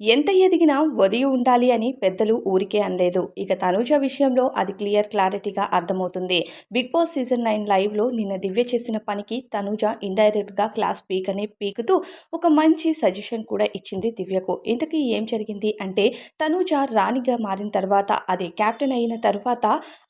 ఎంత ఎదిగినా వదిలి ఉండాలి అని పెద్దలు ఊరికే అనలేదు. ఇక తనూజ విషయంలో అది క్లియర్ క్లారిటీగా అర్థమవుతుంది. బిగ్ బాస్ సీజన్ నైన్ లైవ్లో నిన్న దివ్య చేసిన పనికి తనూజ ఇండైరెక్ట్గా క్లాస్ పీక్ అనే పీకుతూ ఒక మంచి సజెషన్ కూడా ఇచ్చింది దివ్యకు. ఇంతకీ ఏం జరిగింది అంటే తనూజ రాణిగా మారిన తర్వాత అది క్యాప్టెన్ అయిన తర్వాత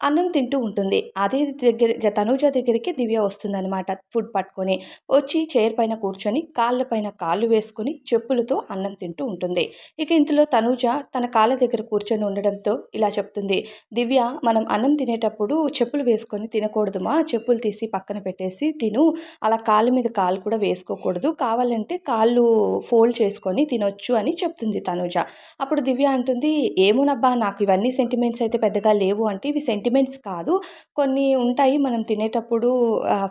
అన్నం తింటూ ఉంటుంది. అదే దగ్గర తనూజ దగ్గరికి దివ్య వస్తుందన్నమాట. ఫుడ్ పట్టుకొని వచ్చి చైర్ పైన కూర్చొని కాళ్ళ పైన కాళ్ళు వేసుకొని చెప్పులతో అన్నం తింటూ ఉంటుంది. ఇక ఇంతలో తనూజ తన కాళ్ళ దగ్గర కూర్చొని ఉండడంతో ఇలా చెప్తుంది. దివ్య మనం అన్నం తినేటప్పుడు చెప్పులు వేసుకొని తినకూడదుమా? చెప్పులు తీసి పక్కన పెట్టేసి తిను. అలా కాళ్ళ మీద కాలు కూడా వేసుకోకూడదు. కావాలంటే కాళ్ళు ఫోల్డ్ చేసుకొని తినొచ్చు అని చెప్తుంది తనూజ. అప్పుడు దివ్య అంటుంది ఏమోనబ్బా నాకు ఇవన్నీ సెంటిమెంట్స్ అయితే పెద్దగా లేవు అంటే ఇవి సెంటిమెంట్స్ కాదు. కొన్ని ఉంటాయి మనం తినేటప్పుడు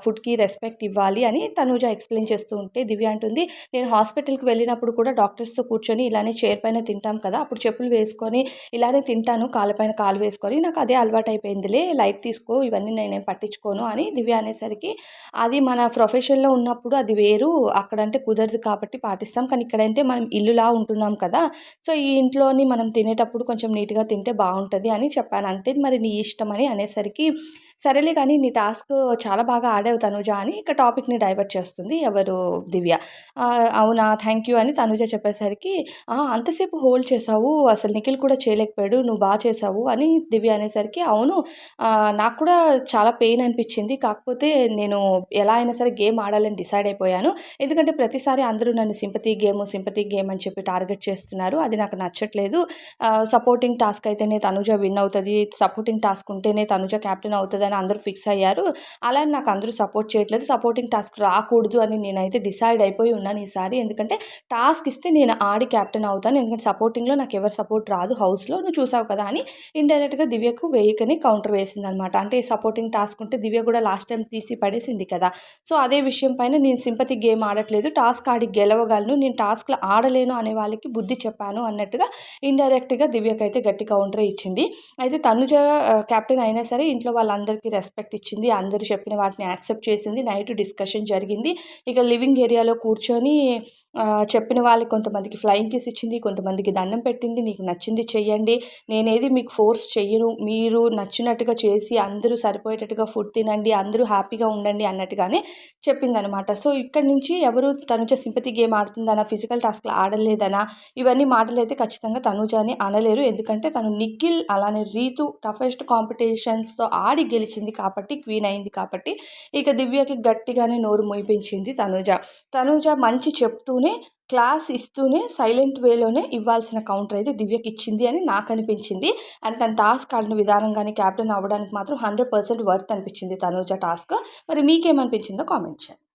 ఫుడ్కి రెస్పెక్ట్ ఇవ్వాలి అని తనూజ ఎక్స్ప్లెయిన్ చేస్తూ ఉంటే దివ్య అంటుంది నేను హాస్పిటల్కి వెళ్ళినప్పుడు కూడా డాక్టర్స్తో కూర్చొని ఇలానే చైర్ పైన తింటాం కదా అప్పుడు చెప్పులు వేసుకొని ఇలానే తింటాను కాళ్ళపైన కాలు వేసుకొని నాకు అదే అలవాటు అయిపోయిందిలే లైట్ తీసుకో ఇవన్నీ నేనేం పట్టించుకోను అని దివ్య అనేసరికి అది మన ప్రొఫెషన్లో ఉన్నప్పుడు అది వేరు అక్కడంటే కుదరదు కాబట్టి పాటిస్తాం కానీ ఇక్కడైతే మనం ఇల్లులా ఉంటున్నాం కదా సో ఈ ఇంట్లోని మనం తినేటప్పుడు కొంచెం నీట్గా తింటే బాగుంటుంది అని చెప్పాను అంతే మరి నీ ఇష్టం అని అనేసరికి సరేలే కానీ నీ టాస్క్ చాలా బాగా ఆడావు తనుజ అని ఇక టాపిక్ని డైవర్ట్ చేస్తుంది ఎవరు దివ్య. అవునా థ్యాంక్ యూ అని తనుజ చెప్పేసరికి అంతసేపు హోల్డ్ చేసావు అసలు నిఖిల్ కూడా చేయలేకపోయాడు నువ్వు బాగా చేసావు అని దివ్య అనేసరికి అవును నాకు కూడా చాలా పెయిన్ అనిపించింది. కాకపోతే నేను ఎలా అయినా సరే గేమ్ ఆడాలని డిసైడ్ అయిపోయాను. ఎందుకంటే ప్రతిసారి అందరూ నన్ను సింపతి గేమ్ సింపతి గేమ్ అని చెప్పి టార్గెట్ చేస్తున్నారు. అది నాకు నచ్చట్లేదు. సపోర్టింగ్ టాస్క్ అయితేనే తనుజ విన్ అవుతుంది. సపోర్టింగ్ టాస్క్ ఉంటేనే తనుజ క్యాప్టెన్ అవుతుంది అని అందరూ ఫిక్స్ అయ్యారు. అలా నాకు అందరూ సపోర్ట్ చేయట్లేదు. సపోర్టింగ్ టాస్క్ రాకూడదు అని నేనైతే డిసైడ్ అయిపోయి ఉన్నాను ఈసారి. ఎందుకంటే టాస్క్ ఇస్తే నేను ఆడి క్యాప్టెన్ అవుతాను. ఎందుకంటే సపోర్టింగ్లో నాకు ఎవరు సపోర్ట్ రాదు. హౌస్లో నువ్వు చూసావు కదా అని ఇండైరెక్ట్గా దివ్యకు వేయకని కౌంటర్ వేసింది అనమాట అంటే సపోర్టింగ్ టాస్క్ ఉంటే దివ్య కూడా లాస్ట్ టైం తీసి పడేసింది కదా. సో అదే విషయం పైన నేను సింపతి గేమ్ ఆడట్లేదు. టాస్క్ ఆడి గెలవగలను. నేను టాస్క్లో ఆడలేను అనే వాళ్ళకి బుద్ధి చెప్పాను అన్నట్టుగా ఇండైరెక్ట్గా దివ్యకైతే గట్టి కౌంటర్ ఇచ్చింది. అయితే తనుజ కెప్టెన్ అయినా సరే ఇంట్లో వాళ్ళందరికీ రెస్పెక్ట్ ఇచ్చింది. అందరూ చెప్పిన వాటిని యాక్సెప్ట్ చేసింది. నైట్ డిస్కషన్ జరిగింది. ఇక లివింగ్ ఏరియాలో కూర్చొని చెప్పిన వాళ్ళకి కొంతమందికి ఫ్లయింగ్ కిస్ ఇచ్చింది కొంతమందికి దండం పెట్టింది నీకు నచ్చింది చెయ్యండి. నేనేది మీకు ఫోర్స్ చెయ్యను. మీరు నచ్చినట్టుగా చేసి అందరూ సరిపోయేటట్టుగా ఫుడ్ తినండి అందరూ హ్యాపీగా ఉండండి అన్నట్టుగానే చెప్పిందనమాట సో ఇక్కడి నుంచి ఎవరు తనుజ సింపతి గేమ్ ఆడుతుందనా ఫిజికల్ టాస్క్లు ఆడలేదనా ఇవన్నీ మాటలు అయితే ఖచ్చితంగా తనుజని అనలేరు. ఎందుకంటే తను నిఖిల్ అలానే రీతు టఫెస్ట్ కాంపిటీషన్స్తో ఆడి గెలిచింది కాబట్టి క్వీన్ అయింది కాబట్టి ఇక దివ్యకి గట్టిగానే నోరు మూయిపించింది తనుజ. తనుజ మంచి చెప్తూనే క్లాస్ ఇస్తూనే సైలెంట్ వేలోనే ఇవ్వాల్సిన కౌంటర్ అయితే దివ్యకి ఇచ్చింది అని నాకు అనిపించింది. అండ్ తన టాస్క్ ఆడిన విధానం కానీ క్యాప్టెన్ అవ్వడానికి మాత్రం హండ్రెడ్ పర్సెంట్ వర్త్ అనిపించింది తనూజ టాస్క్. మరి మీకేమనిపించిందో కామెంట్ చేయండి.